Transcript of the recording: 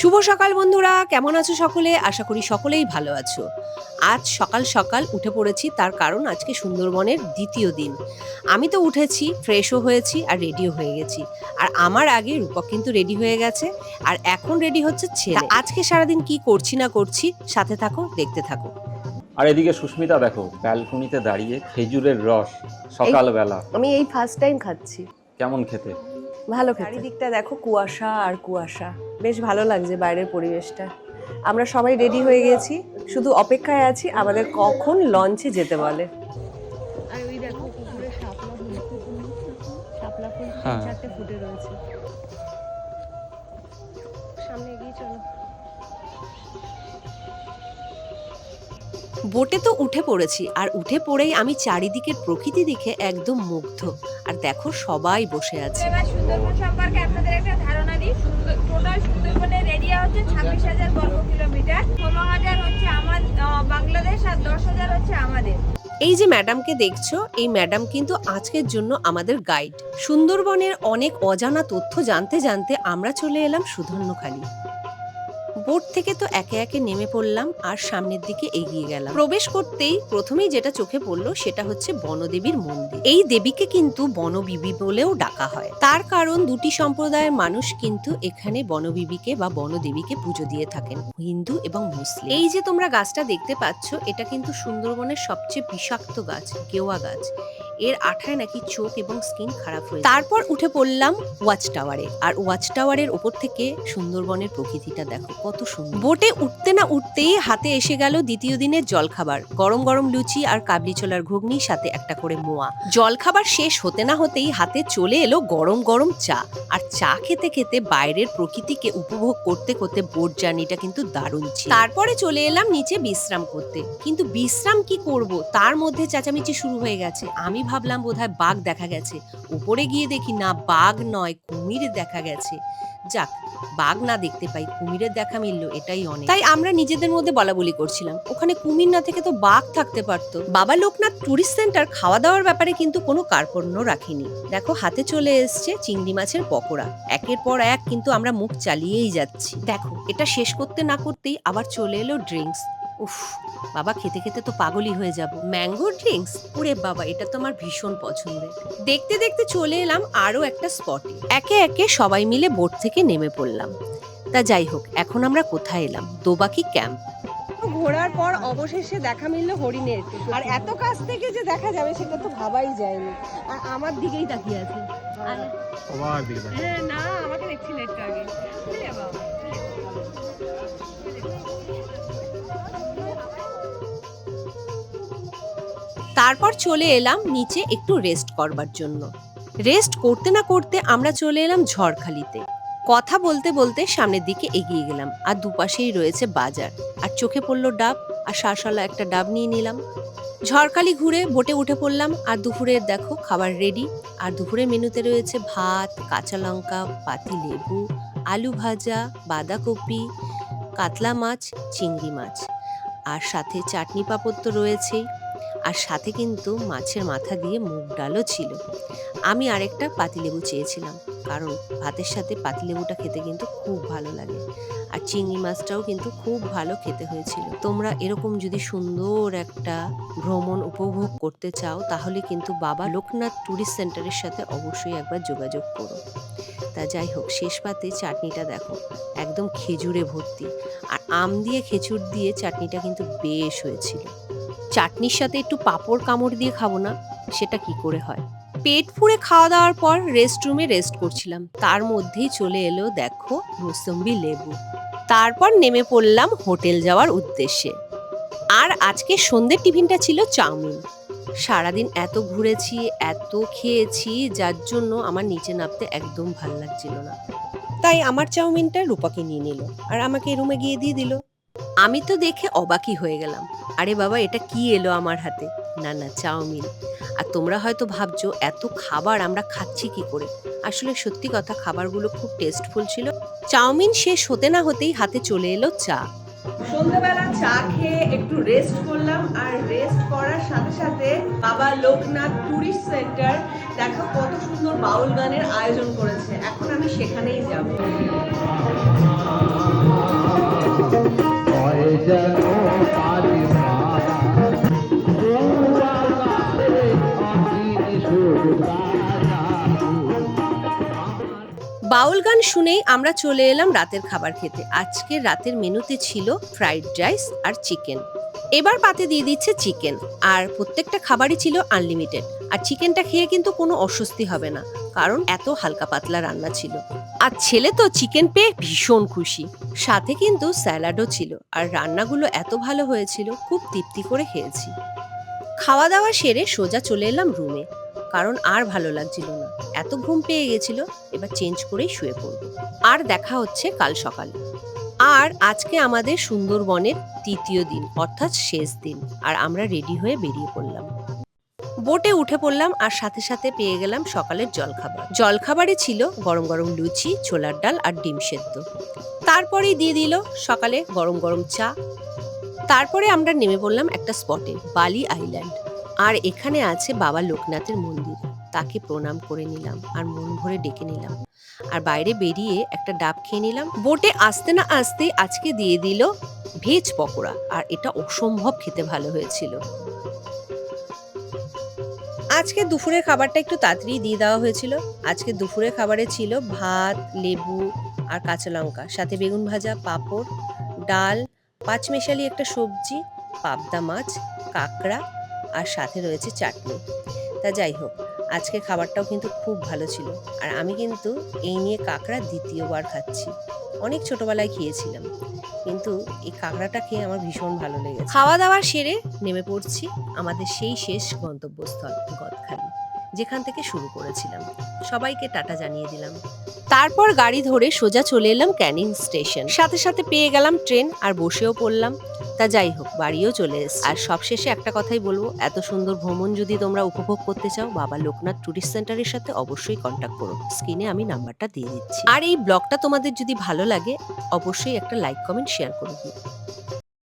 শুভ সকাল বন্ধুরা কেমন আছো সকলে? আশা করি সকলেই ভালো আছো। আজ সকাল সকাল উঠে পড়েছি তার কারণ আজকে সুন্দরবনের দ্বিতীয় দিন। আমি তো উঠেছি ফ্রেশও হয়েছি আর রেডিও হয়ে গেছি। আর আমার আগে রূপক কিন্তু রেডি হয়ে গেছে আর এখন রেডি হচ্ছে ছেলে। আজকে সারাদিন কি করছি না করছি সাথে থাকো দেখতে থাকো। আর এদিকে সুস্মিতা দেখো ব্যালকনিতে দাঁড়িয়ে খেজুরের রস সকালবেলা। আমি এই ফার্স্ট টাইম খাচ্ছি। কেমন খেতে? ভালো চারিদিকটা দেখো কুয়াশা আর কুয়াশা। বেশ ভালো লাগছে বাইরের পরিবেশটা। আমরা সবাই রেডি হয়ে গেছি শুধু অপেক্ষায় আছি আমাদের কখন লঞ্চে যেতে বলে। আর ওই দেখো পুকুরে শাপলা ফুল শাপলা ফুল হ্যাঁ। চারটে ফুটে রয়েছে। সামনে এগিয়ে চলো। বোটে তো উঠে পড়েছি আর উঠে পড়েই আমি চারিদিকের প্রকৃতি দেখে একদম মুগ্ধ। আর দেখো সবাই বসে আছে। সুন্দরবন সম্পর্কে আপনাদের একটা ধারণা দিই। টোটাল সুন্দরবনের এরিয়া হচ্ছে ছাব্বিশ হাজার বর্গ কিলোমিটার। ষোলো হাজার হচ্ছে আমার বাংলাদেশ আর দশ হাজার হচ্ছে আমাদের। এই যে ম্যাডামকে দেখছ এই ম্যাডাম কিন্তু আজকের জন্য আমাদের গাইড। সুন্দরবনের অনেক অজানা তথ্য জানতে জানতে আমরা চলে এলাম সুধন্যখালি। বোট থেকে তো একে একে নেমে পড়লাম আর সামনের দিকে এগিয়ে গেলাম। প্রবেশ করতেই প্রথমেই যেটা চোখে পড়ল সেটা হচ্ছে বনদেবীর মন্দির। এই দেবীকে কিন্তু বনবিবি বলেও ডাকা হয়। তার কারণ দুটি সম্প্রদায়ের মানুষ কিন্তু এখানে বনবিবিকে বা বনদেবীকে পুজো দিয়ে থাকেন, হিন্দু এবং মুসলিম। এই যে তোমরা গাছটা দেখতে পাচ্ছ, এটা কিন্তু সুন্দরবনের সবচেয়ে বিষাক্ত গাছ কেওয়া গাছ। এর আঠায় নাকি চোখ এবং স্কিন খারাপ হয়ে তারপর উঠে পড়লাম ওয়াচ টাওয়ারে আর ওয়াচ টাওয়ারের ওপর থেকে সুন্দরবনের প্রকৃতিটা দেখো, কত সুন্দর। বোটে উঠতে না উঠতেই হাতে এসে গেল দ্বিতীয় দিনের জলখাবার। গরম গরম লুচি আর কাবলি ছোলার ঘুগনির সাথে একটা করে মোয়া। জলখাবার শেষ হতে না হতেই হাতে চলে এলো গরম গরম চা। আর চা খেতে খেতে বাইরের প্রকৃতিকে উপভোগ করতে করতে বোট জার্নিটা কিন্তু দারুণ ছিল। তারপরে চলে এলাম নিচে বিশ্রাম করতে। কিন্তু বিশ্রাম কি করব? তার মধ্যে চেঁচামেচি শুরু হয়ে গেছে। আমি ভাবলাম বোধহয় বাঘ দেখা গেছে। উপরে গিয়ে দেখি না, বাঘ নয়, কুমির দেখা গেছে। যাক, বাঘ না দেখতে পাই, কুমিরের দেখা মিলল, এটাই অনেক। তাই আমরা নিজেদের মধ্যে বলা বলি করছিলাম। ওখানে কুমির না থেকে তো বাঘ থাকতে পারতো। বাবা লোকনাথ টুরিস্ট সেন্টার খাওয়া দাওয়ার ব্যাপারে কিন্তু কোনো কার্পণ্য রাখেনি। দেখো, হাতে চলে এসছে চিংড়ি মাছের পকোড়া। একের পর এক কিন্তু আমরা মুখ চালিয়েই যাচ্ছি। দেখো, এটা শেষ করতে না করতেই আবার চলে এলো ড্রিঙ্কস। উফ বাবা খেতে খেতে তো পাগলই হয়ে যাব। Mango drinks? ওরে বাবা এটা তো আমার ভীষণ পছন্দের। দেখতে দেখতে চলে এলাম আরও একটা স্পটে। একে একে সবাই মিলে বোট থেকে নেমে পড়লাম। তা যাই হোক এখন আমরা কোথায় এলাম? দোবাকি ক্যাম্প। ঘোরার পর অবশেষে দেখা মিললো হরিণের। আর এত কাছ থেকে যে দেখা যাবে সেটা তো ভাবাই যায়নি। আর আমার দিকেই তাকিয়ে আছে। হ্যাঁ না তারপর চলে এলাম নিচে একটু রেস্ট করবার জন্য। রেস্ট করতে না করতে আমরা চলে এলাম ঝড়খালিতে। কথা বলতে বলতে সামনের দিকে এগিয়ে গেলাম, আর দুপাশেই রয়েছে বাজার। আর চোখে পড়ল ডাব, আর শাঁসওয়ালা একটা ডাব নিয়ে নিলাম। ঝড়খালি ঘুরে বোটে উঠে পড়লাম, আর দুপুরের দেখো খাবার রেডি আর দুপুরের মেনুতে রয়েছে ভাত, কাঁচা লঙ্কা, পাতি লেবু, আলু ভাজা, বাঁধাকপি, কাতলা মাছ, চিংড়ি মাছ। আর সাথে চাটনি পাঁপড় তো রয়েছেই। আর সাথে কিন্তু মাছের মাথা দিয়ে মুগ ডালও ছিল। আমি আরেকটা পাতিলেবু চেয়েছিলাম, কারণ ভাতের সাথে পাতিলেবুটা খেতে কিন্তু খুব ভালো লাগে। আর চিংড়ি মাছটাও কিন্তু খুব ভালো খেতে হয়েছিল। তোমরা এরকম যদি সুন্দর একটা ভ্রমণ উপভোগ করতে চাও, তাহলে কিন্তু বাবা লোকনাথ ট্যুরিস্ট সেন্টারের সাথে অবশ্যই একবার যোগাযোগ করো। তা যাই হোক, শেষ পাতে চাটনিটা দেখো, একদম খেজুরে ভর্তি। আর আম দিয়ে খেজুর দিয়ে চাটনিটা কিন্তু বেশ হয়েছিল। চাটনির সাথে একটু পাঁপড় কামড় দিয়ে খাব না, সেটা কি করে হয়? পেট ফুঁড়ে খাওয়া দাওয়ার পর রেস্ট রুমে রেস্ট করছিলাম। তার মধ্যেই চলে এলো, দেখো, মুসম্বি লেবু। তারপর নেমে পড়লাম হোটেল যাওয়ার উদ্দেশ্যে। আর আজকে সন্ধ্যের টিফিনটা ছিল চাউমিন। সারাদিন এত ঘুরেছি, এত খেয়েছি, যার জন্য আমার নিচে নামতে একদম ভালো লাগছিল না। তাই আমার চাউমিনটা রূপাকে নিয়ে নিল আর আমাকে রুমে গিয়ে দিয়ে দিল। আমি তো দেখে অবাকই হয়ে গেলাম। আরে বাবা, এটা কি এলো আমার হাতে? না না, চাউমিন। আর তোমরা হয়তো ভাবছ, এত খাবার আমরা খাচ্ছি কি করে? আসলে সত্যি কথা, খাবারগুলো খুব টেস্টফুল ছিল। চাউমিন শেষ হতে না হতেই হাতে চলে এলো চা। সন্ধ্যাবেলা চা খেয়ে একটু রেস্ট করলাম, আর রেস্ট করার সাথে সাথে বাবা লোকনাথ টুরিস্ট সেন্টার দেখো কত সুন্দর বাউল গানের আয়োজন করেছে। এখন আমি সেখানেই যাব। বাউল গান শুনেই আমরা চলে এলাম রাতের খাবার খেতে। আজকের রাতের মেনুতে ছিল ফ্রাইড রাইস আর চিকেন এবার পাতে দিয়ে দিচ্ছে চিকেন। আর প্রত্যেকটা খাবারই ছিল আনলিমিটেড। আর চিকেনটা খেয়ে কিন্তু কোনো অস্বস্তি হবে না, কারণ এত হালকা পাতলা রান্না ছিল। আর ছেলে তো চিকেন পেয়ে ভীষণ খুশি। সাথে কিন্তু স্যালাডও ছিল। আর রান্নাগুলো এত ভালো হয়েছিল, খুব তৃপ্তি করে খেয়েছি। খাওয়া দাওয়া সেরে সোজা চলে এলাম রুমে। কারণ আর ভালো লাগছিল না। এত ঘুম পেয়ে গেছিল, এবার চেঞ্জ করেই শুয়ে পড়ব। আর দেখা হচ্ছে কাল সকালে। আর আজকে আমাদের সুন্দরবনের তৃতীয় দিন, অর্থাৎ শেষ দিন, আর আমরা রেডি হয়ে বেরিয়ে পড়লাম। বোটে উঠে পড়লাম আর সাথে সাথে পেয়ে গেলাম সকালের জলখাবার। জলখাবারে ছিল গরম গরম লুচি, ছোলার ডাল আর ডিম সেদ্ধ। তারপরেই দিয়ে দিল সকালে গরম গরম চা। তারপরে আমরা নেমে পড়লাম একটা স্পটে, বালি আইল্যান্ড। আর এখানে আছে বাবা লোকনাথের মন্দির। তাকে প্রণাম করে নিলাম আর মন ভরে ডেকে নিলাম। আর বাইরে বেরিয়ে একটা ডাব খেয়ে নিলাম। বোটে আসতে না আসতে আজকে দিয়ে দিল ভেজ পকোড়া আর এটা অসম্ভব খেতে ভালো হয়েছিল। আজকে দুপুরের খাবারটা একটু তাড়াতাড়ি দিয়ে দেওয়া হয়েছিল। আজকে দুপুরের খাবারে ছিল ভাত, লেবু আর কাঁচা লঙ্কা, সাথে বেগুন ভাজা, পাঁপড়, ডাল পাঁচমেশালি একটা সবজি, পাবদা মাছ, কাঁকড়া আর সাথে রয়েছে চাটনি। তা যাই হোক আজকে খাবারটাও কিন্তু খুব ভালো ছিল। আর আমি কিন্তু এই নিয়ে কাঁকড়া দ্বিতীয়বার খাচ্ছি। অনেক ছোটবেলায় খেয়েছিলাম। কিন্তু এই কাঁকড়াটা খেয়ে আমার ভীষণ ভালো লেগেছে। খাওয়া দাওয়া সেরে নেমে পড়ছি আমাদের সেই শেষ গন্তব্যস্থল, গদখালি। যেখান থেকে শুরু করেছিলাম। সবাইকে টাটা জানিয়ে দিলাম। তারপর গাড়ি ধরে সোজা চলে এলাম ক্যানিং স্টেশন। সাথে সাথে পেয়ে গেলাম ট্রেন আর বসেও পড়লাম। তা যাই হোক, বাড়িও চলে এসেছি। আর সবশেষে একটা কথাই বলব, এত সুন্দর ভ্রমণ যদি তোমরা উপভোগ করতে চাও, বাবা লোকনাথ ট্যুরিস্ট সেন্টারের সাথে অবশ্যই কন্ট্যাক্ট করো। স্ক্রিনে আমি নাম্বারটা দিয়ে দিচ্ছি। আর এই ব্লগটা তোমাদের যদি ভালো লাগে, অবশ্যই একটা লাইক কমেন্ট শেয়ার করে দিও।